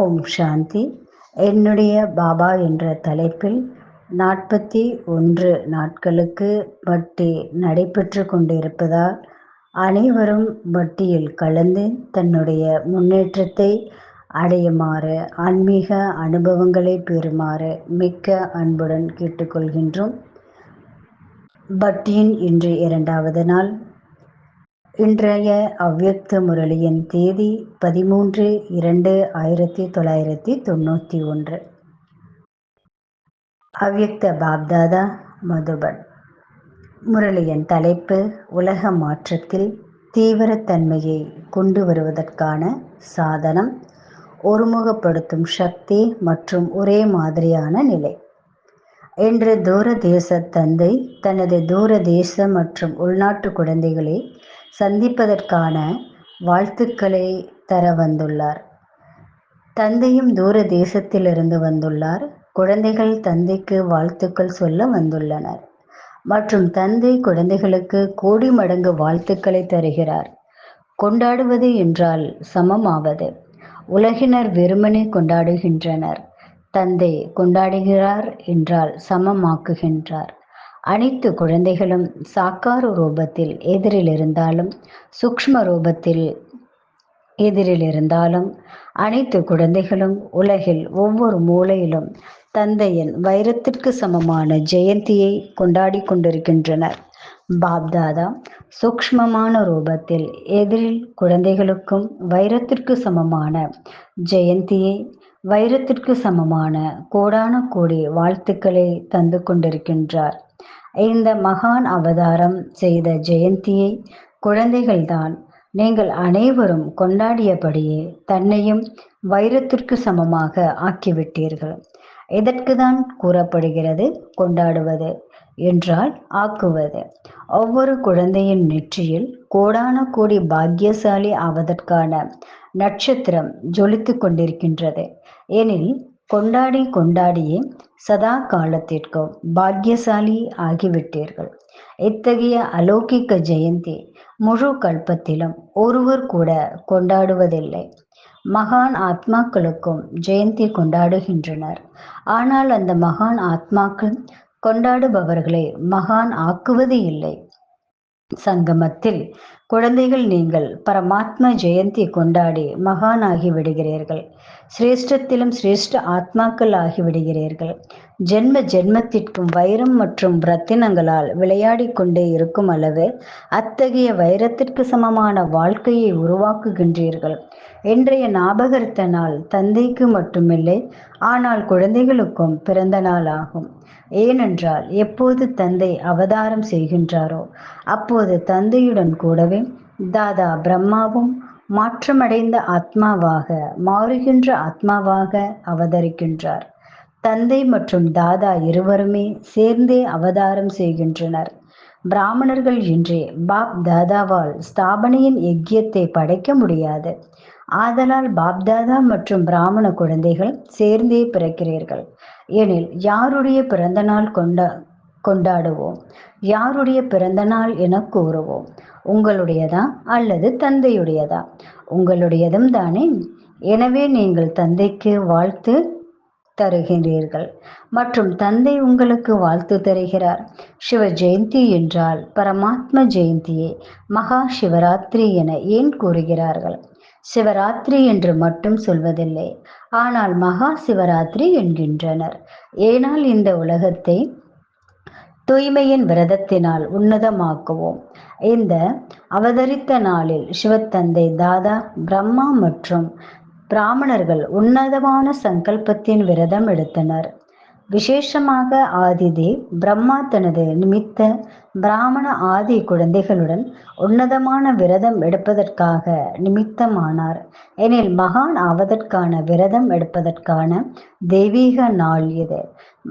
ஓம் சாந்தி. என்னுடைய பாபா என்ற தலைப்பில் நாற்பத்தி ஒன்று நாட்களுக்கு வட்டி நடைபெற்று கொண்டிருப்பதால் அனைவரும் வட்டியில் கலந்து தன்னுடைய முன்னேற்றத்தை அடையுமாறு ஆன்மீக அனுபவங்களை பெறுமாறு மிக்க அன்புடன் கேட்டுக்கொள்கின்றோம். பட்டியின் இன்று இரண்டாவது நாள். இன்றைய அவ்யக்த முரளியின் தேதி பதிமூன்று இரண்டு ஆயிரத்தி தொள்ளாயிரத்தி தொண்ணூற்றி ஒன்று. அவ்யக்த பாப்தாதா மதுபன். முரளியின் தலைப்பு உலக மாற்றத்தில் தீவிரத்தன்மையை கொண்டு வருவதற்கான சாதனம் ஒருமுகப்படுத்தும் சக்தி மற்றும் ஒரே மாதிரியான நிலை. என்று தூரதேச தந்தை தனது தூரதேச மற்றும் உள்நாட்டு குழந்தைகளை சந்திப்பதற்கான வாழ்த்துக்களை தர வந்துள்ளார். தந்தையும் தூர தேசத்திலிருந்து வந்துள்ளார். குழந்தைகள் தந்தைக்கு வாழ்த்துக்கள் சொல்ல வந்துள்ளனர். மற்றும் தந்தை குழந்தைகளுக்கு கோடி மடங்கு வாழ்த்துக்களை தருகிறார். கொண்டாடுவது என்றால் சமமாவது. உலகினர் வெறுமனே கொண்டாடுகின்றனர். தந்தை கொண்டாடுகிறார் என்றால் சமமாக்குகின்றார். அனைத்து குழந்தைகளும் சாக்கார ரூபத்தில் எதிரில் இருந்தாலும் சூக்ஷ்ம ரூபத்தில் எதிரில் இருந்தாலும் அனைத்து குழந்தைகளும் உலகில் ஒவ்வொரு மூலையிலும் தந்தையின் வைரத்திற்கு சமமான ஜெயந்தியை கொண்டாடி கொண்டிருக்கின்றனர். பாப்தாதா சூக்ஷ்மமான ரூபத்தில் எதிரில் குழந்தைகளுக்கும் வைரத்திற்கு சமமான ஜெயந்தியை வைரத்திற்கு சமமான கோடான கோடி வாழ்த்துக்களை தந்து கொண்டிருக்கின்றார். இந்த மகான் அவதாரம் செய்த ஜெயந்தியை குழந்தைகள்தான் நீங்கள் அனைவரும் கொண்டாடியபடியே தன்னையும் வைரத்திற்கு சமமாக ஆக்கிவிட்டீர்கள். இதற்குதான் கூறப்படுகிறது? கொண்டாடுவது என்றால் ஆக்குவது. ஒவ்வொரு குழந்தையின் நெற்றியில் கோடான கோடி பாக்கியசாலி ஆவதற்கான நட்சத்திரம் ஜொலித்து கொண்டிருக்கின்றது. எனில் கொண்டாடி கொண்டாடியே சதா காலத்திற்கும் பாக்கியசாலி ஆகிவிட்டீர்கள். இத்தகைய அலௌகிக்க ஜெயந்தி முழு கல்பத்திலும் ஒருவர் கூட கொண்டாடுவதில்லை. மகான் ஆத்மாக்களுக்கும் ஜெயந்தி கொண்டாடுகின்றனர். ஆனால் அந்த மகான் ஆத்மாக்கள் கொண்டாடுபவர்களை மகான் ஆக்குவது இல்லை சங்கமத்தில் குழந்தைகள் நீங்கள் பரமாத்ம ஜெயந்தி கொண்டாடி மகானாகி விடுகிறீர்கள். சிரேஷ்டத்திலும் சிரேஷ்ட ஆத்மாக்கள் ஆகிவிடுகிறீர்கள் ஜென்ம ஜென்மத்திற்கும் வைரம் மற்றும் ரத்தினங்களால் விளையாடி கொண்டே இருக்கும் அளவு அத்தகைய வைரத்திற்கு சமமான வாழ்க்கையை உருவாக்குகின்றீர்கள். இன்றைய ஞாபகர்த்த நாள் தந்தைக்கு மட்டுமில்லை ஆனால் குழந்தைகளுக்கும் பிறந்த நாள் ஆகும் ஏனென்றால் எப்போது தந்தை அவதாரம் செய்கின்றாரோ அப்போது தந்தையுடன் கூடவே தாதா பிரம்மாவும் மாற்றமடைந்த ஆத்மாவாக மாறுகின்ற ஆத்மாவாக அவதரிக்கின்றார். தந்தை மற்றும் தாதா இருவருமே சேர்ந்தே அவதாரம் செய்கின்றனர். பிராமணர்கள் இன்றே பாப் தாதாவால் ஸ்தாபனையின் எக்கியத்தை படைக்க முடியாது. ஆதலால் பாப்தாதா மற்றும் பிராமண குழந்தைகள் சேர்ந்தே பிறக்கிறீர்கள். எனில் யாருடைய பிறந்த நாள் கொண்டா கொண்டாடுவோம்? யாருடைய பிறந்த நாள் என கூறுவோம்? உங்களுடையதா அல்லது தந்தையுடையதா? உங்களுடையதும் தானே? எனவே நீங்கள் தந்தைக்கு வாழ்த்து தருகிறீர்கள். மற்றும் தந்தை உங்களுக்கு வாழ்த்து தருகிறார். சிவ ஜெயந்தி என்றால் பரமாத்ம ஜெயந்தியை. மகா சிவராத்திரி என ஏன் கூறுகிறார்கள்? சிவராத்திரி என்று மட்டும் சொல்வதில்லை. ஆனால் மகா சிவராத்திரி என்கின்றனர். ஏனால் இந்த உலகத்தை தூய்மையின் விரதத்தினால் உன்னதமாக்குவோம். இந்த அவதரித்த நாளில் சிவத்தந்தை தாதா பிரம்மா மற்றும் பிராமணர்கள் உன்னதமான சங்கல்பத்தின் விரதம் எடுத்தனர். விசேஷமாக ஆதிதே பிரம்மா தனது நிமித்த பிராமண ஆதி குழந்தைகளுடன் உன்னதமான விரதம் எடுப்பதற்காக நிமித்தமானார். எனில் மகான் ஆவதற்கான விரதம் எடுப்பதற்கான தெய்வீக நாள் இது.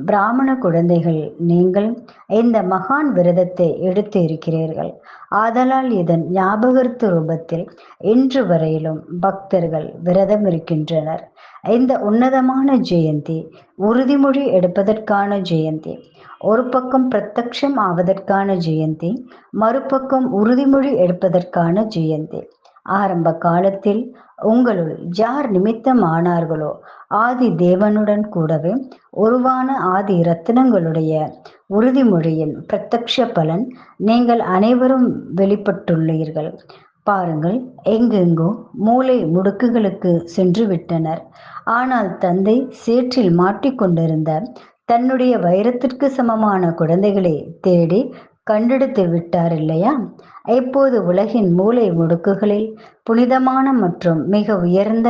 பிராமண குழந்தைகள் நீங்கள் இந்த மகான் விரதத்தை எடுத்து இருக்கிறீர்கள். ஆதலால் இதன் ஞாபகர்த்த ரூபத்தில் இன்று வரையிலும் பக்தர்கள் விரதம் இருக்கின்றனர். இந்த உன்னதமான ஜெயந்தி உறுதிமொழி எடுப்பதற்கான ஜெயந்தி. ஒரு பக்கம் பிரத்யக்ஷம் ஆவதற்கான ஜெயந்தி மறுபக்கம் உறுதிமொழி எடுப்பதற்கான ஜெயந்தி. ஆரம்ப காலத்தில் உங்களுள் யார் நிமித்தம் ஆனார்களோ ஆதி தேவனுடன் கூடவே உருவான ஆதி ரத்தினங்களுடைய உறுதிமொழியின் பிரத்யக்ஷ பலன் நீங்கள் அனைவரும் வெளிப்பட்டுள்ளீர்கள். பாருங்கள் எங்கெங்கோ மூளை முடுக்குகளுக்கு சென்று விட்டனர் ஆனால் தந்தை சேற்றில் மாட்டிக்கொண்டிருந்த தன்னுடைய வைரத்திற்கு சமமான குழந்தைகளை தேடி கண்டெடுத்து விட்டார் இல்லையா? இப்போது உலகின் மூளை முடுக்குகளில் புனிதமான மற்றும் மிக உயர்ந்த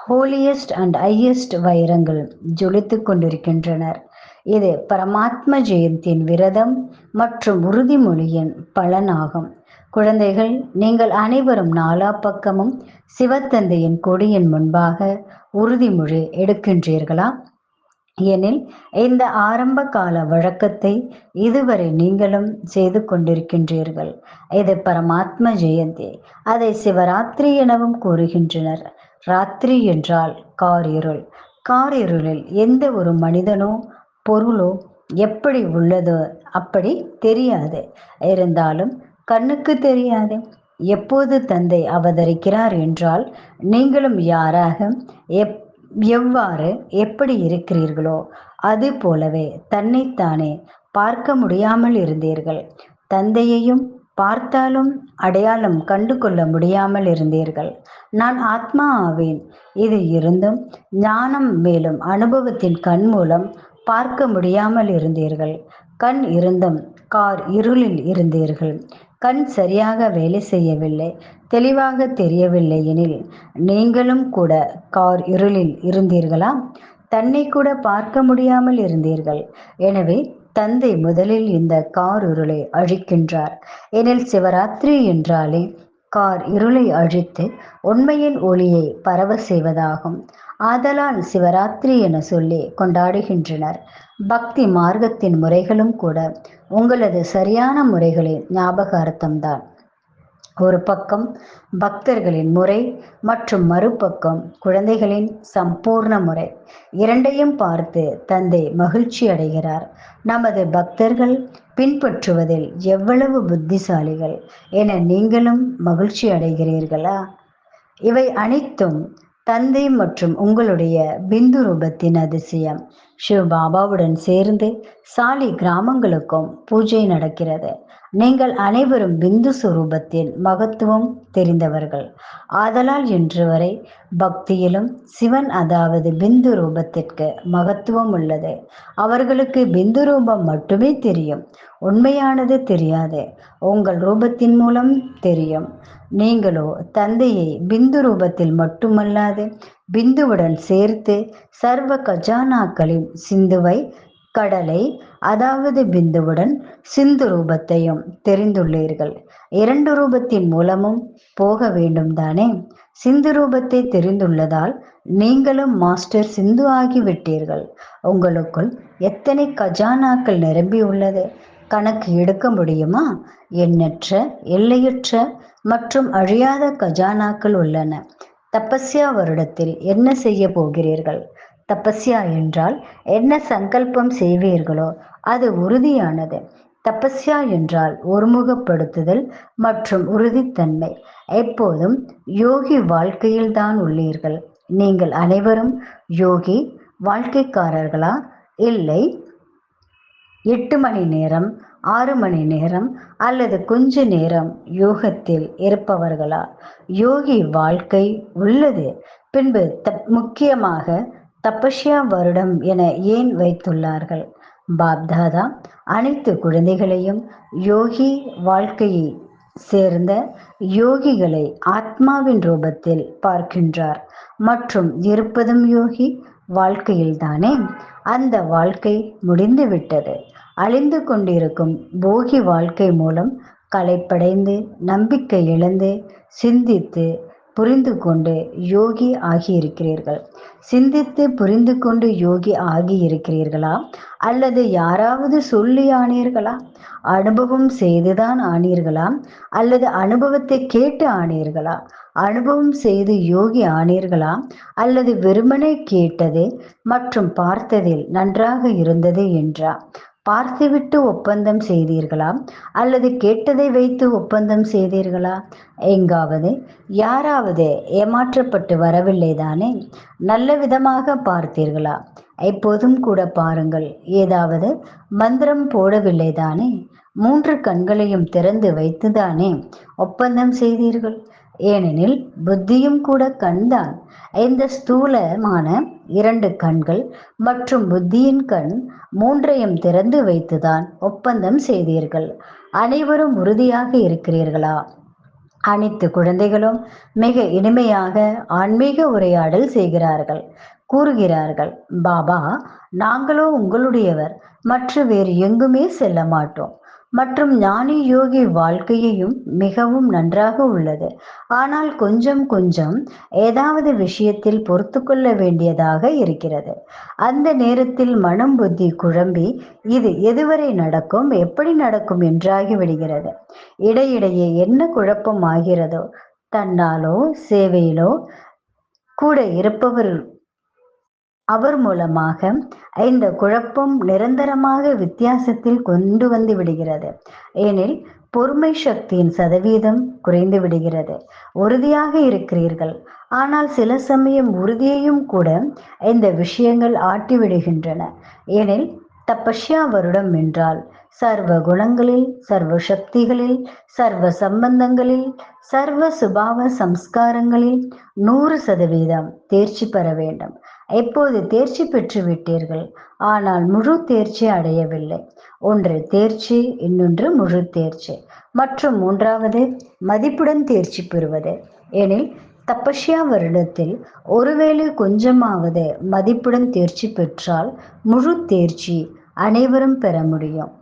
ஹோலியஸ்ட் அண்ட் ஹையஸ்ட் வைரங்கள் ஜொலித்துக் கொண்டிருக்கின்றனர். இது பரமாத்ம ஜெயந்தியின் விரதம் மற்றும் உறுதிமொழியின் பலனாகும். குழந்தைகள் நீங்கள் அனைவரும் நாலா பக்கமும் சிவத்தந்தையின் கொடியின் முன்பாக உறுதிமொழி எடுக்கின்றீர்களா? எனில் இந்த ஆரம்ப கால வழக்கத்தை இதுவரை நீங்களும் செய்து கொண்டிருக்கின்றீர்கள். இது பரமாத்ம ஜெயந்தி. அதை சிவராத்திரி எனவும் கூறுகின்றனர். ராத்திரி என்றால் காரிருள் காரிருளில் எந்த ஒரு மனிதனோ பொருளோ எப்படி உள்ளதோ அப்படி தெரியாது. இருந்தாலும் கண்ணுக்கு தெரியாது. எப்போது தந்தை அவதரிக்கிறார் என்றால் நீங்களும் யாராக எப் எவ்வாறு எப்படி இருக்கிறீர்களோ அது போலவே தன்னைத்தானே பார்க்க முடியாமல் இருந்தீர்கள். தந்தையையும் பார்த்தாலும் அடையாளம் கண்டு கொள்ள முடியாமல் இருந்தீர்கள். நான் ஆத்மா ஆவேன். இது இருந்தும் ஞானம் மேலும் அனுபவத்தின் கண் மூலம் பார்க்க முடியாமல் இருந்தீர்கள். கண் இருந்தும் கார் இருளில் இருந்தீர்கள். கண் சரியாக வேலை செய்யவில்லை தெளிவாக தெரியவில்லை எனில் நீங்களும் கூட கார் இருளில் இருந்தீர்களா? தன்னை கூட பார்க்க முடியாமல் இருந்தீர்கள். எனவே தந்தை முதலில் இந்த கார் இருளை அழிக்கின்றார். எனில் சிவராத்திரி என்றாலே கார் இருளை அழித்து உண்மையின் ஒளியை பரவ செய்வதாகும். ஆதலால் சிவராத்திரி என சொல்லி கொண்டாடுகின்றனர். பக்தி மார்க்கத்தின் முறைகளும் கூட உங்களது சரியான முறைகளின் ஞாபகார்த்தம்தான். ஒரு பக்கம் பக்தர்களின் முறை மற்றும் மறுபக்கம் குழந்தைகளின் சம்பூர்ண முறை. இரண்டையும் பார்த்து தந்தை மகிழ்ச்சி அடைகிறார். நமது பக்தர்கள் பின்பற்றுவதில் எவ்வளவு புத்திசாலிகள் என நீங்களும் மகிழ்ச்சி அடைகிறீர்களா? இவை அனைத்தும் தந்தை மற்றும் உங்களுடைய பிந்து ரூபத்தின் அதிசயம். சிவ பாபாவுடன் சேர்ந்து சாலி கிராமங்களுக்கும் பூஜை நடக்கிறது. நீங்கள் அனைவரும் பிந்து சுரூபத்தின் மகத்துவம் தெரிந்தவர்கள். ஆதலால் இன்று வரை பக்தியிலும் சிவன் அதாவது பிந்து ரூபத்திற்கு மகத்துவம் உள்ளது. அவர்களுக்கு பிந்து ரூபம் மட்டுமே தெரியும். உண்மையானது தெரியாது. உங்கள் ரூபத்தின் மூலம் தெரியும். நீங்களோ தந்தையை பிந்து ரூபத்தில் மட்டுமல்லாது பிந்துவுடன் சேர்த்து சர்வ கஜானாக்களின் சிந்துவை கடலை அதாவது பிந்துவுடன் சிந்து ரூபத்தையும் தெரிந்துள்ளீர்கள். இரண்டு ரூபத்தின் மூலமும் போக வேண்டும் தானே? சிந்து ரூபத்தை தெரிந்துள்ளதால் நீங்களும் மாஸ்டர் சிந்து ஆகிவிட்டீர்கள். உங்களுக்குள் எத்தனை கஜானாக்கள் நிரம்பியுள்ளது? கணக்கு எடுக்க முடியுமா? எண்ணற்ற எல்லையற்ற மற்றும் அழியாத கஜானாக்கள் உள்ளன. தபஸ்யா வருடத்தில் என்ன செய்ய போகிறீர்கள்? தபஸ்யா என்றால் என்ன சங்கல்பம் செய்வீர்களோ அது உறுதியானது. தபஸ்யா என்றால் ஒருமுகப்படுத்துதல் மற்றும் உறுதித்தன்மை. எப்போதும் யோகி வாழ்க்கையில் தான் உள்ளீர்கள். நீங்கள் அனைவரும் யோகி வாழ்க்கைக்காரர்களா? இல்லை. எட்டு மணி நேரம் ஆறு மணி நேரம் அல்லது கொஞ்ச நேரம் யோகத்தில் இருப்பவர்களா? யோகி வாழ்க்கை உள்ளது. பின்பு தப் முக்கியமாக தபஸ்யா வருடம் என ஏன் வைத்துள்ளார்கள்? பாப்தாதா அனைத்து குழந்தைகளையும் யோகி வாழ்க்கையை சேர்ந்த யோகிகளை ஆத்மாவின் ரூபத்தில் பார்க்கின்றார். மற்றும் இருப்பதும் யோகி வாழ்க்கையில்தானே? அந்த வாழ்க்கை முடிந்து விட்டது அழிந்து கொண்டிருக்கும் போகி வாழ்க்கை மூலம் களைப்படைந்து நம்பிக்கை இழந்து சிந்தித்து புரிந்து கொண்டு யோகி ஆகியிருக்கிறீர்கள். சிந்தித்து புரிந்து கொண்டு யோகி ஆகியிருக்கிறீர்களா? அல்லது யாராவது சொல்லி ஆனீர்களா? அனுபவம் செய்துதான் ஆனீர்களா? அல்லது அனுபவத்தை கேட்டு ஆனீர்களா? அனுபவம் செய்து யோகி ஆனீர்களா? அல்லது வெறுமனே கேட்டது மற்றும் பார்த்ததில் நன்றாக இருந்தது என்றா? பார்த்துவிட்டு ஒப்பந்தம் செய்தீர்களா? அல்லது கேட்டதை வைத்து ஒப்பந்தம் செய்தீர்களா? எங்காவது? யாராவது ஏமாற்றப்பட்டு வரவில்லை தானே நல்ல விதமாக பார்த்தீர்களா? எப்போதும் கூட பாருங்கள் ஏதாவது மந்திரம் போடவில்லை தானே மூன்று கண்களையும் திறந்து வைத்துதானே ஒப்பந்தம் செய்தீர்கள்? ஏனெனில் புத்தியும் கூட கண்தான். இந்த ஸ்தூலமான இரண்டு கண்கள் மற்றும் புத்தியின் கண் மூன்றையும் திறந்து வைத்துதான் ஒப்பந்தம் செய்தீர்கள். அனைவரும் உறுதியாக இருக்கிறீர்களா? அனைத்து குழந்தைகளும் மிக இனிமையாக ஆன்மீக உரையாடல் செய்கிறார்கள். கூறுகிறார்கள் பாபா நாங்களோ உங்களுடையவர் மற்ற வேறு எங்குமே செல்ல மாட்டோம் மற்றும் ஞானி யோகி வாழ்க்கையையும் மிகவும் நன்றாக உள்ளது. ஆனால் கொஞ்சம் கொஞ்சம் ஏதாவது விஷயத்தில் பொறுத்து கொள்ள வேண்டியதாக இருக்கிறது. அந்த நேரத்தில் மனம் புத்தி குழம்பி இது எதுவரை நடக்கும் எப்படி நடக்கும் என்றாகி விடுகிறது. இடையிடையே என்ன குழப்பம் ஆகிறதோ தன்னாலோ சேவையிலோ கூட இருப்பவர் அவர் மூலமாக இந்த குழப்பம் நிரந்தரமாக வித்தியாசத்தில் கொண்டு வந்து விடுகிறது. ஏனில் பொறுமை சக்தியின் சதவீதம் குறைந்து விடுகிறது. உறுதியாக இருக்கிறீர்கள். ஆனால் சில சமயம் உறுதியையும் கூட இந்த விஷயங்கள் ஆட்டி விடுகின்றன. ஏனில் தபஷ்யா வருடம் என்றால் சர்வ குணங்களில் சர்வ சக்திகளில் சர்வ சம்பந்தங்களில் சர்வ சுபாவ சம்ஸ்காரங்களில் நூறு சதவீதம் தேர்ச்சி பெற வேண்டும். எப்போது தேர்ச்சி பெற்று விட்டீர்கள்? ஆனால் முழு தேர்ச்சி அடையவில்லை. ஒன்று தேர்ச்சி இன்னொன்று முழு தேர்ச்சி. மற்றும் மூன்றாவது மதிப்புடன் தேர்ச்சி பெறுவது. எனில் தபஷ்யா வருடத்தில் ஒருவேளை கொஞ்சமாவது மதிப்புடன் தேர்ச்சி பெற்றால் முழு தேர்ச்சி அனைவரும் பெற முடியும்.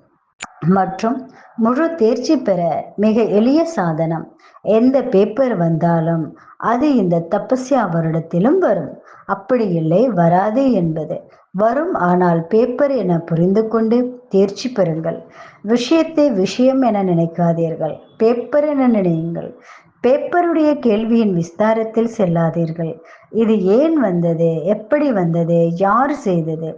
மற்றும் முழு தேர்ச்சி பெற மிக எளிய சாதனம். எந்த பேப்பர் வந்தாலும் அது இந்த தபஸ்யா வருடத்திலும் வரும். அப்படி இல்லை வராது என்பது. வரும் ஆனால் பேப்பர் என புரிந்து கொண்டு தேர்ச்சி பெறுங்கள். விஷயத்தை விஷயம் என நினைக்காதீர்கள். பேப்பர் என நினையுங்கள். பேப்பருடைய கேள்வியின் விஸ்தாரத்தில் செல்லாதீர்கள். இது ஏன் வந்தது? எப்படி வந்தது? யார் செய்தது?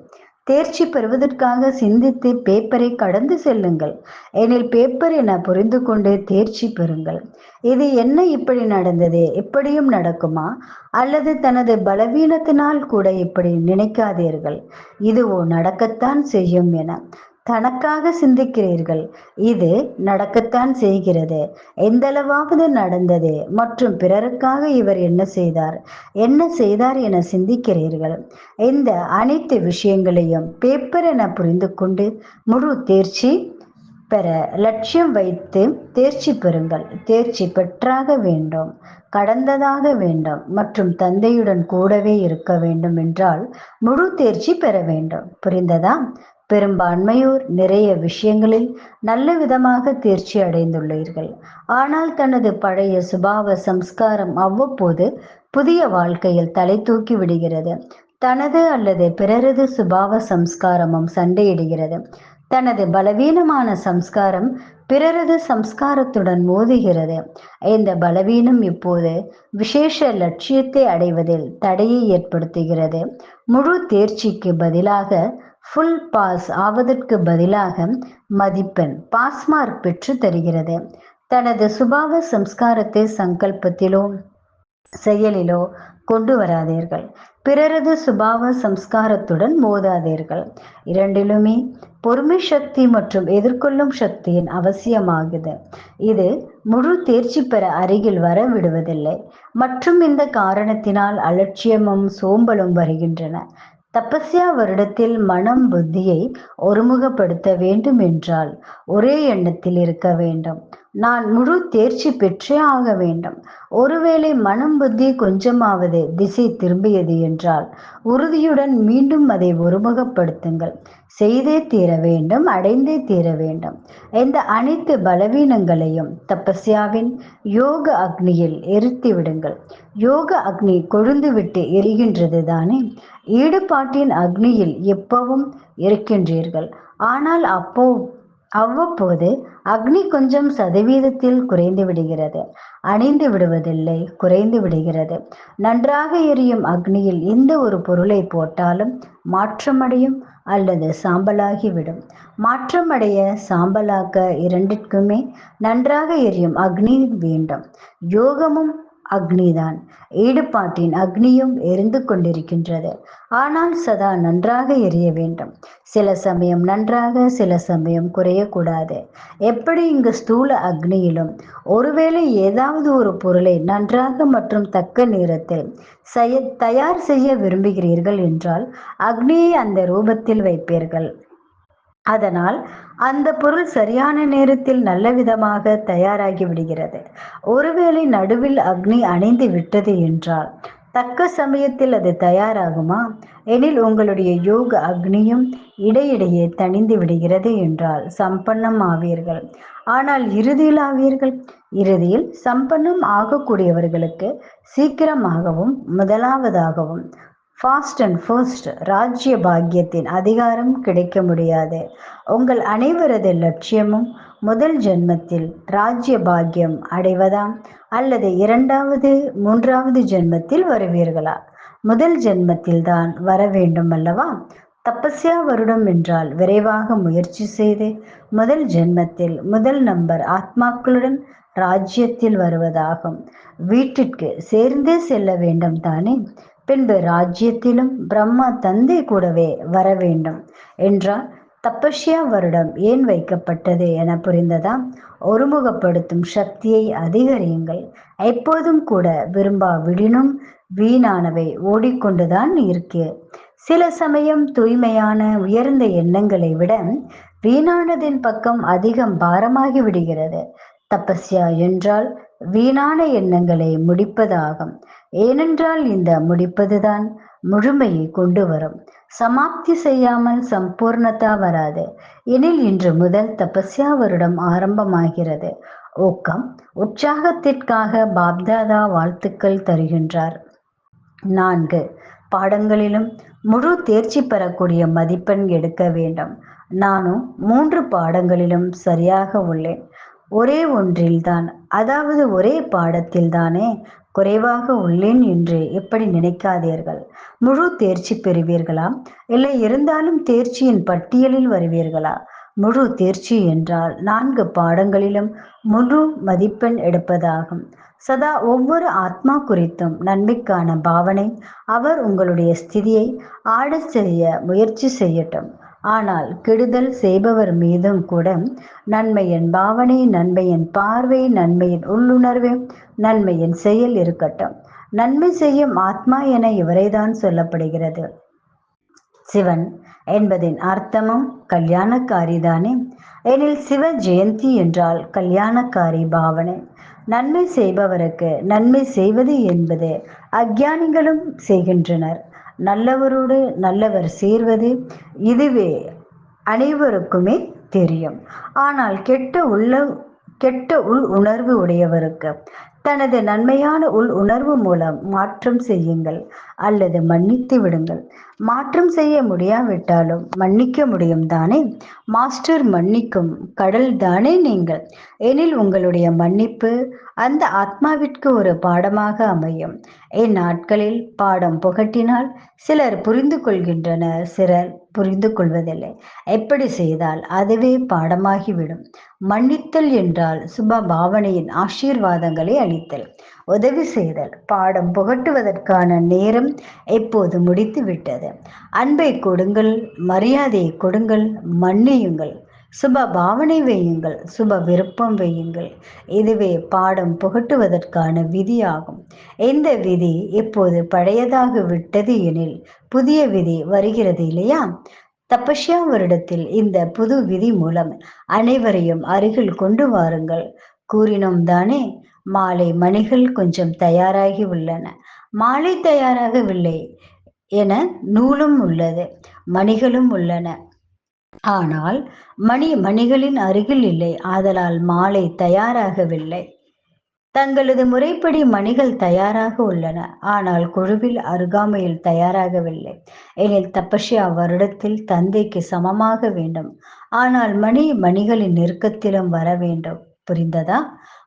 தேர்ச்சி பெறுவதற்காக சிந்தித்து பேப்பரை கடந்து செல்லுங்கள். எனில் பேப்பர் என புரிந்து கொண்டு தேர்ச்சி பெறுங்கள். இது என்ன இப்படி நடந்தது? இப்படியும் நடக்குமா? அல்லது தனது பலவீனத்தினால் கூட இப்படி நினைக்காதீர்கள்? இதுவோ நடக்கத்தான் செய்யும் என. தனக்காக சிந்திக்கிறீர்கள். இது நடக்கத்தான் செய்கிறது. எந்தளவாவது நடந்தது மற்றும் பிறருக்காக இவர் என்ன செய்தார்? என்ன செய்தார் என சிந்திக்கிறீர்கள். இந்த அனைத்து விஷயங்களையும் பேப்பர் என புரிந்து கொண்டு முழு தேர்ச்சி பெற லட்சியம் வைத்து தேர்ச்சி பெறுங்கள். தேர்ச்சி பெற்றாக வேண்டும். கடந்ததாக வேண்டும். மற்றும் தந்தையுடன் கூடவே இருக்க வேண்டும் என்றால் முழு தேர்ச்சி பெற வேண்டும். புரிந்ததா? பெரும்பான்மையோர் நிறைய விஷயங்களில் நல்ல விதமாக தேர்ச்சி அடைந்துள்ளீர்கள். ஆனால் தனது பழைய சுபாவ சம்ஸ்காரம் அவ்வப்போது புதிய வாழ்க்கையில் தலை தூக்கி விடுகிறது. தனது அல்லது பிறரது சுபாவ சம்ஸ்காரமும் சண்டையிடுகிறது. தனது பலவீனமான சம்ஸ்காரம் பிறரது சம்ஸ்காரத்துடன் மோதுகிறது. இந்த பலவீனம் இப்போது விசேஷ லட்சியத்தை அடைவதில் தடையை ஏற்படுத்துகிறது. முழு தேர்ச்சிக்கு பதிலாக ஃபுல் பாஸ் ஆவதற்கு பதிலாக மதிப்பெண் பாஸ் மார்க் பெற்று தருகிறது. தனது சுபாவ சம்ஸ்காரத்தை சங்கல்பத்திலோ செயலிலோ கொண்டு வராதீர்கள். பிறரது சுபாவ சம்ஸ்காரத்துடன் மோதாதீர்கள். இரண்டிலுமே பொறுமை சக்தி மற்றும் எதிர்கொள்ளும் சக்தியின் அவசியமாகுது இது முழு தேர்ச்சி பெற அருகில் வர விடுவதில்லை. மற்றும் இந்த காரணத்தினால் அலட்சியமும் சோம்பலும் வருகின்றன. தபஸ்யா வருடத்தில் மனம் புத்தியை ஒருமுகப்படுத்த வேண்டும் என்றால் ஒரே எண்ணத்தில் இருக்க வேண்டும். நான் முழு தேர்ச்சி பெற்றே ஆக வேண்டும். ஒருவேளை மனம் புத்தி கொஞ்சமாவது திசை திரும்பியது என்றால் உறுதியுடன் மீண்டும் அதை ஒருமுகப்படுத்துங்கள். செய்தே தீர வேண்டும் அடைந்தே தீர வேண்டும். இந்த அனைத்து பலவீனங்களையும் தபஸ்யாவின் யோக அக்னியில் எரித்து விடுங்கள். யோக அக்னி கொழுந்துவிட்டு எரிகின்றது தானே? ஈடுபாட்டின் அக்னியில் எப்பவும் இருக்கின்றீர்கள். ஆனால் அப்போ அவ்வப்போது அக்னி கொஞ்சம் சதவீதத்தில் குறைந்து விடுகிறது. அணிந்து விடுவதில்லை குறைந்து விடுகிறது. நன்றாக எரியும் அக்னியில் எந்த ஒரு பொருளை போட்டாலும் மாற்றமடையும் அல்லது சாம்பலாகிவிடும். மாற்றமடைய சாம்பலாக்க இரண்டிற்குமே நன்றாக எரியும் அக்னி வேண்டும். யோகமும் அக்னிதான். ஈடுபாட்டின் அக்னியும் எரிந்து கொண்டிருக்கின்றது. ஆனால் சதா நன்றாக எரிய வேண்டும். சில சமயம் நன்றாக சில சமயம் குறையக்கூடாது. எப்படி இங்கு ஸ்தூல அக்னியிலும் ஒருவேளை ஏதாவது ஒரு பொருளை நன்றாக மற்றும் தக்க நேரத்தில் செய்ய தயார் செய்ய விரும்புகிறீர்கள் என்றால் அக்னியை அந்த ரூபத்தில் வைப்பீர்கள். அதனால் அந்த பொருள் சரியான நேரத்தில் நல்ல விதமாக தயாராகி விடுகிறது. ஒருவேளை நடுவில் அக்னி அணைந்து விட்டது என்றால் தக்க சமயத்தில் அது தயாராகுமா? எனில் உங்களுடைய யோக அக்னியும் இடையிடையே தணிந்து விடுகிறது என்றால் சம்பன்னம் ஆவீர்கள். ஆனால் இறுதியில் ஆவீர்கள்? இறுதியில் சம்பன்னம் ஆகக்கூடியவர்களுக்கு சீக்கிரமாகவும் முதலாவதாகவும் ஃபாஸ்ட் அண்ட் ஃபர்ஸ்ட் ராஜ்ய பாக்கியத்தின் அதிகாரம் கிடைக்க முடியாது. உங்கள் அனைவரது லட்சியமும் முதல் ஜென்மத்தில் ராஜ்ய பாக்கியம் அடைவதாம் அல்லது இரண்டாவது மூன்றாவது ஜென்மத்தில் வருவீர்களா? முதல் ஜென்மத்தில் தான் வர வேண்டும் அல்லவா? தபஸ்யா வருடம் என்றால் விரைவாக முயற்சி செய்து முதல் ஜென்மத்தில் முதல் நம்பர் ஆத்மாக்களுடன் ராஜ்யத்தில் வருவதாகும். வீட்டிற்கு சேர்ந்தே செல்ல வேண்டும் தானே? பின்பு ராஜ்யத்திலும் பிரம்மா தந்தை கூடவே வர வேண்டும் என்றால் தப்பஷ்யா வருடம் ஏன் வைக்கப்பட்டது என புரிந்ததா? ஒருமுகப்படுத்தும் சக்தியை அதிகரியுங்கள். எப்போதும் கூட விரும்பாவிடினும் வீணானவை ஓடிக்கொண்டுதான் இருக்கு. சில சமயம் தூய்மையான உயர்ந்த எண்ணங்களை விட வீணானதின் பக்கம் அதிகம் பாரமாகி விடுகிறது தபஸ்யா என்றால் வீணான எண்ணங்களை முடிப்பதாகும். ஏனென்றால் இந்த முடிப்பதுதான் முழுமையை கொண்டு வரும். சமாப்தி செய்யாமல் சம்பூர்ணத்தா வராது. எனில் இன்று முதல் தபஸ்யா வருடம் ஆரம்பமாகிறது. ஊக்கம் உற்சாகத்திற்காக பாப்தாதா வாழ்த்துக்கள் தருகின்றார். நான்கு. பாடங்களிலும் முழு தேர்ச்சி பெறக்கூடிய மதிப்பெண் எடுக்க வேண்டும். நானும் மூன்று பாடங்களிலும் சரியாக உள்ளேன். ஒரே ஒன்றில்தான். அதாவது ஒரே பாடத்தில் தானே குறைவாக உள்ளேன் என்று எப்படி நினைக்காதீர்கள்? முழு தேர்ச்சி பெறுவீர்களா? இல்லை இருந்தாலும் தேர்ச்சியின் பட்டியலில் வருவீர்களா? முழு தேர்ச்சி என்றால் நான்கு பாடங்களிலும் முழு மதிப்பெண் எடுப்பதாகும். சதா ஒவ்வொரு ஆத்மா குறித்தும் நன்மைக்கான பாவனை அவர் உங்களுடைய ஸ்திதியை ஆட செய்ய முயற்சி செய்யட்டும். ஆனால் கெடுதல் செய்பவர் மீதும் கூட நன்மையின் பாவனை நன்மையின் பார்வை நன்மையின் உள்ளுணர்வு நன்மையின் செயல் இருக்கட்டும். நன்மை செய்யும் ஆத்மா என இவரைதான் சொல்லப்படுகிறது. சிவன் என்பதின் அர்த்தமும் கல்யாணக்காரிதானே எனில் சிவ ஜெயந்தி என்றால் கல்யாணக்காரி பாவனை. நன்மை செய்பவருக்கு நன்மை செய்வது என்பது அக்ஞானிகளும் செய்கின்றனர். நல்லவரோடு நல்லவர் சேர்வது இதுவே அனைவருக்குமே தெரியும். ஆனால் கெட்ட உள்ள கெட்ட உள் உணர்வு உடையவருக்கு தனது நன்மையான உள் உணர்வு மூலம் மாற்றம் செய்யுங்கள் அல்லது மன்னித்து விடுங்கள். மாற்றம் செய்ய முடியாவிட்டாலும் மன்னிக்க முடியும் தானே? மாஸ்டர் மன்னிக்கும் கடல் தானே நீங்கள்? எனில் உங்களுடைய மன்னிப்பு அந்த ஆத்மாவிற்கு ஒரு பாடமாக அமையும். இந்நாட்களில் பாடம் புகட்டினால் சிலர் புரிந்து கொள்கின்றனர் சிலர் புரிந்து கொள்வதில்லை. எப்படி செய்தால் அதுவே பாடமாகிவிடும். மன்னித்தல் என்றால் சுப பாவனையின் ஆசீர்வாதங்களை அளித்தல் உதவி செய்தல் பாடம் புகட்டுவதற்கான நேரம் எப்போது முடித்து விட்டது அன்பை கொடுங்கள் மரியாதையை கொடுங்கள் மன்னியுங்கள் சுப பாவனை வையுங்கள் சுப விருப்பம் வையுங்கள். இதுவே பாடம் புகட்டுவதற்கான விதியாகும். இந்த விதி இப்போது பழையதாக விட்டது எனில் புதிய விதி வருகிறது இல்லையா? தபஷ்யா வருடத்தில் இந்த புது விதி மூலம் அனைவரையும் அருகில் கொண்டு வாருங்கள். கூறினோம் தானே? மாலை மணிகள் கொஞ்சம் தயாராகி உள்ளன. மாலை தயாராகவில்லை என நூலும் உள்ளது மணிகளும் உள்ளன. ஆனால் மணி மணிகளின் அருகில் இல்லை ஆதலால் மாலை தயாராகவில்லை. தங்களது முறைப்படி மணிகள் தயாராக உள்ளன ஆனால் குழுவில் அருகாமையில் தயாராகவில்லை. எனில் தபஸ்யா வருடத்தில் தந்தைக்கு சமமாக வேண்டும். ஆனால் மணி மணிகளின் நெருக்கத்திலும் வர வேண்டும். புரிந்ததா?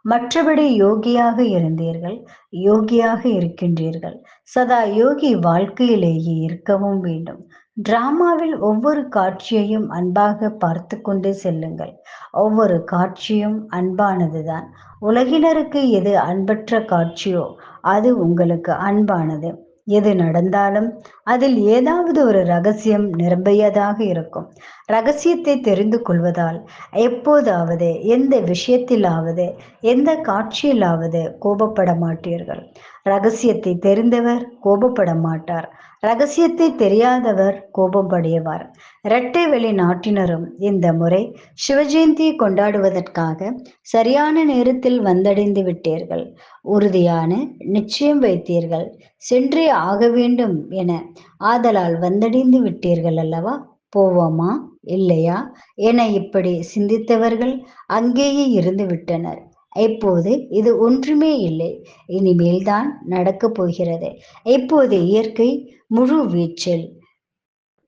மற்றபடி யோகியாக இருந்தீர்கள் யோகியாக இருக்கின்றீர்கள். சதா யோகி வாழ்க்கையிலேயே இருக்கவும் வேண்டும். டிராமாவில் ஒவ்வொரு காட்சியையும் அன்பாக பார்த்து கொண்டே செல்லுங்கள். ஒவ்வொரு காட்சியும் அன்பானதுதான். உலகினருக்கு எது அன்பற்ற காட்சியோ அது உங்களுக்கு அன்பானது. எது நடந்தாலும் அதில் ஏதாவது ஒரு ரகசியம் நிரம்பியதாக இருக்கும். ரகசியத்தை தெரிந்து கொள்வதால் எப்போதாவது எந்த விஷயத்திலாவது எந்த காட்சியிலாவது கோபப்பட மாட்டீர்கள். ரகசியத்தை தெரிந்தவர் கோபப்பட மாட்டார் ரகசியத்தை தெரியாதவர் கோபப்படையவார் இரட்டை வெளி நாட்டினரும் இந்த முறை சிவஜெயந்தியை கொண்டாடுவதற்காக சரியான நேரத்தில் வந்தடைந்து விட்டீர்கள். உறுதியான நிச்சயம் வைத்தீர்கள். சென்றே ஆக வேண்டும் என ஆதலால் வந்தடைந்து விட்டீர்கள் அல்லவா? போவோமா? இல்லையா? என இப்படி சிந்தித்தவர்கள் அங்கேயே இருந்து விட்டனர். இப்போது இது ஒன்றுமே இல்லை. இனிமேல்தான் நடக்கப் போகிறது. இப்போது இயற்கை முழு வீச்சில்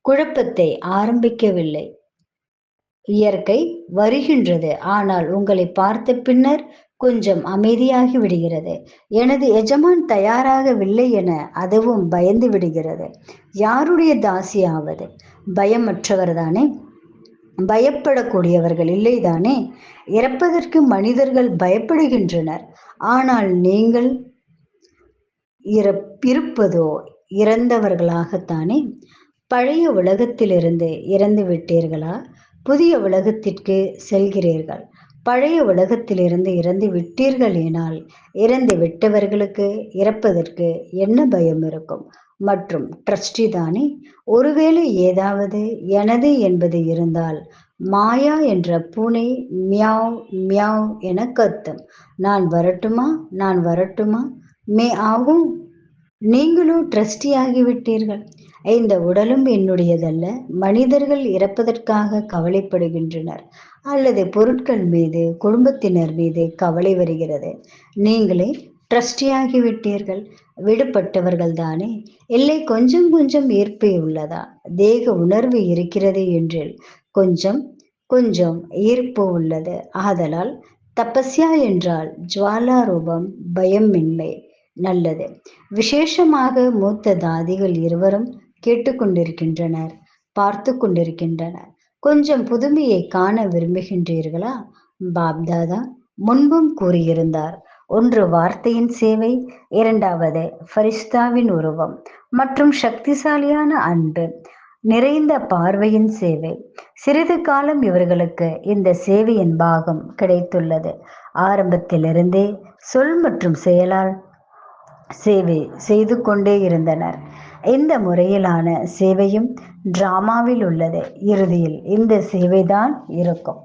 குழப்பத்தை ஆரம்பிக்கவில்லை. இயற்கை வருகின்றது. ஆனால் உங்களை பார்த்த பின்னர் கொஞ்சம் அமைதியாகி விடுகிறது. எனது எஜமான் தயாராகவில்லை என அதுவும் பயந்து விடுகிறது. யாருடைய தாசியாவது? பயமற்றவர் தானே பயப்படக்கூடியவர்கள் இல்லைதானே? இறப்பதற்கு மனிதர்கள் பயப்படுகின்றனர். ஆனால் நீங்கள் இருப்பதோ இறந்தவர்களாகத்தானே? பழைய உலகத்திலிருந்து இறந்து விட்டீர்களா? புதிய உலகத்திற்கு செல்கிறீர்கள். பழைய உலகத்திலிருந்து இறந்து விட்டீர்கள் எனால் இறந்து விட்டவர்களுக்கு இறப்பதற்கு என்ன பயம் இருக்கும்? மற்றும் ட்ரஸ்டி தானே ஒருவேளை ஏதாவது எனது என்பது இருந்தால் மாயா என்ற பூனை மியாவ் மியாவ் என கத்தும் நான் வரட்டுமா? நான் வரட்டுமா? மே ஆகும். நீங்களும் ட்ரஸ்டி ஆகிவிட்டீர்கள். இந்த உடலும் என்னுடையதல்ல. மனிதர்கள் இறப்பதற்காக கவலைப்படுகின்றனர். அல்லது பொருட்கள் மீது குடும்பத்தினர் மீது கவலை வருகிறது. நீங்களே ட்ரஸ்டியாகிவிட்டீர்கள் விடுபட்டவர்கள் தானே இல்லை கொஞ்சம் கொஞ்சம் ஈர்ப்பு உள்ளதா? தேக உணர்வு இருக்கிறது என்றில் கொஞ்சம் கொஞ்சம் ஈர்ப்பு உள்ளது. ஆதலால் தபஸ்யா என்றால் ஜுவாலா ரூபம் பயமின்மை நல்லது. விசேஷமாக மூத்த தாதிகள் இருவரும் கேட்டுக்கொண்டிருக்கின்றனர் பார்த்து கொண்டிருக்கின்றனர். கொஞ்சம் புதுமையை காண விரும்புகின்றீர்களா? பாப்தாதா முன்பும் கூறியிருந்தார். ஒன்று வார்த்தையின் சேவை இரண்டாவது ஃபரிஸ்தாவின் உருவம் மற்றும் சக்திசாலியான அன்பு. நிறைந்த பார்வையின் சேவை. சிறிது காலம் இவர்களுக்கு இந்த சேவையின் பாகம் கிடைத்துள்ளது. ஆரம்பத்திலிருந்தே சொல் மற்றும் செயலால் சேவை செய்து கொண்டே இருந்தனர். இந்த முறையிலான சேவையும் டிராமாவில் உள்ளது. இறுதியில் இந்த சேவைதான் இருக்கும்.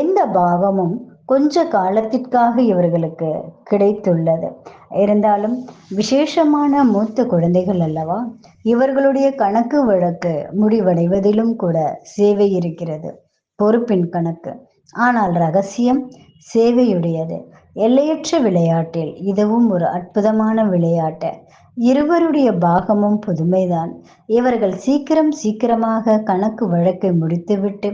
இந்த பாகமும் கொஞ்ச காலத்திற்காக இவர்களுக்கு கிடைத்துள்ளது. இருந்தாலும் விசேஷமான மூத்த குழந்தைகள் அல்லவா இவர்களுடைய கணக்கு வழக்கு முடிவடைவதிலும் கூட சேவை இருக்கிறது. பொறுப்பின் கணக்கு. ஆனால் ரகசியம் சேவையுடையது. எல்லையற்ற விளையாட்டில் இதுவும் ஒரு அற்புதமான விளையாட்டு. இருவருடைய பாகமும் புதுமைதான். இவர்கள் சீக்கிரம் சீக்கிரமாக கணக்கு வழக்கை முடித்துவிட்டு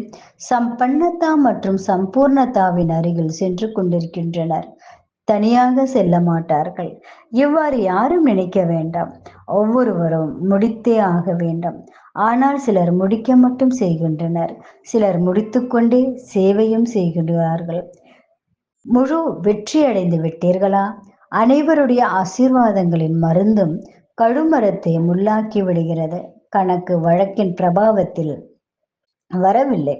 சம்பன்னதா மற்றும் சம்பூர்ணதாவின் அருகில் சென்று கொண்டிருக்கின்றனர். தனியாக செல்ல மாட்டார்கள். இவ்வாறு யாரும் நினைக்க வேண்டாம். ஒவ்வொருவரும் முடித்தே ஆக வேண்டும். ஆனால் சிலர் முடிக்க மட்டும் செய்கின்றனர். சிலர் முடித்துக்கொண்டே சேவையும் செய்கின்றார்கள். முழு வெற்றி அடைந்து விட்டீர்களா? அனைவருடைய ஆசீர்வாதங்களின் மருந்தும் கழுமரத்தை முள்ளாக்கி விடுகிறது. கணக்கு வழக்கின் பிரபாவத்தில் வரவில்லை.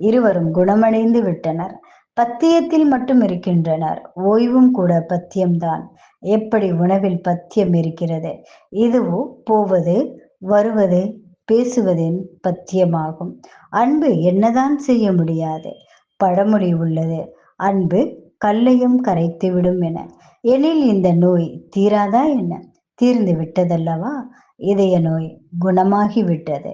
இருவரும் குணமடைந்து விட்டனர். பத்தியத்தில் மட்டும் இருக்கின்றனர். ஓய்வும் கூட பத்தியம்தான். எப்படி உணவில் பத்தியம் இருக்கிறது? இதுவோ போவது வருவது பேசுவதின் பத்தியமாகும். அன்பு என்னதான் செய்ய முடியாது. பழமொழி உள்ளது. அன்பு கல்லையும் கரைத்து விடும் என. எனில் இந்த நோய் தீராதா என்ன? தீர்ந்து விட்டதல்லவா? இதய நோய் குணமாகி விட்டது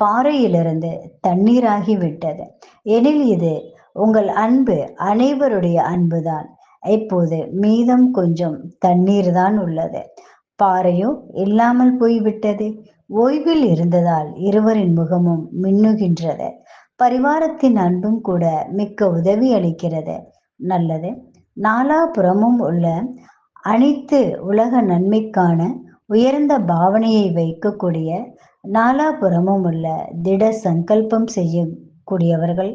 பாறையிலிருந்து தண்ணீராகி விட்டது எனில் இது உங்கள் அன்பு அனைவருடைய அன்புதான். இப்போது மீதம் கொஞ்சம் தண்ணீர் தான் உள்ளது. பாறையோ இல்லாமல் போய்விட்டது. ஓய்வில் இருந்ததால் இருவரின் முகமும் மின்னுகின்றது. பரிவாரத்தின் அன்பும் கூட மிக்க உதவி அளிக்கிறது. நல்லது. நாலாபுறமும் உள்ள அனைத்து உலக நன்மைக்கான உயர்ந்த பாவனையை வைக்கக்கூடிய நாலாபுறமும் உள்ள திட சங்கல்பம் செய்யக்கூடியவர்கள்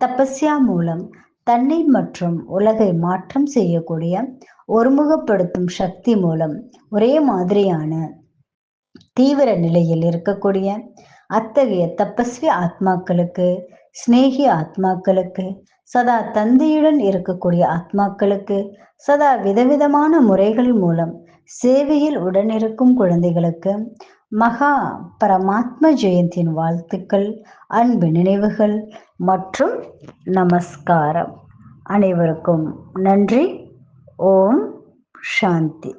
தபஸ்யா மூலம் தன்னை மற்றும் உலகை மாற்றம் செய்யக்கூடிய ஒருமுகப்படுத்தும் சக்தி மூலம் ஒரே மாதிரியான தீவிர நிலையில் இருக்கக்கூடிய அத்தகைய தபஸ்வி ஆத்மாக்களுக்கு சிநேகி ஆத்மாக்களுக்கு சதா தந்தையுடன் இருக்கக்கூடிய ஆத்மாக்களுக்கு சதா விதவிதமான முறைகள் மூலம் சேவையில் உடனிருக்கும் குழந்தைகளுக்கு மகா பரமாத்ம ஜெயந்தியின் வாழ்த்துக்கள் அன்பு நினைவுகள் மற்றும் நமஸ்காரம். அனைவருக்கும் நன்றி. ஓம் சாந்தி.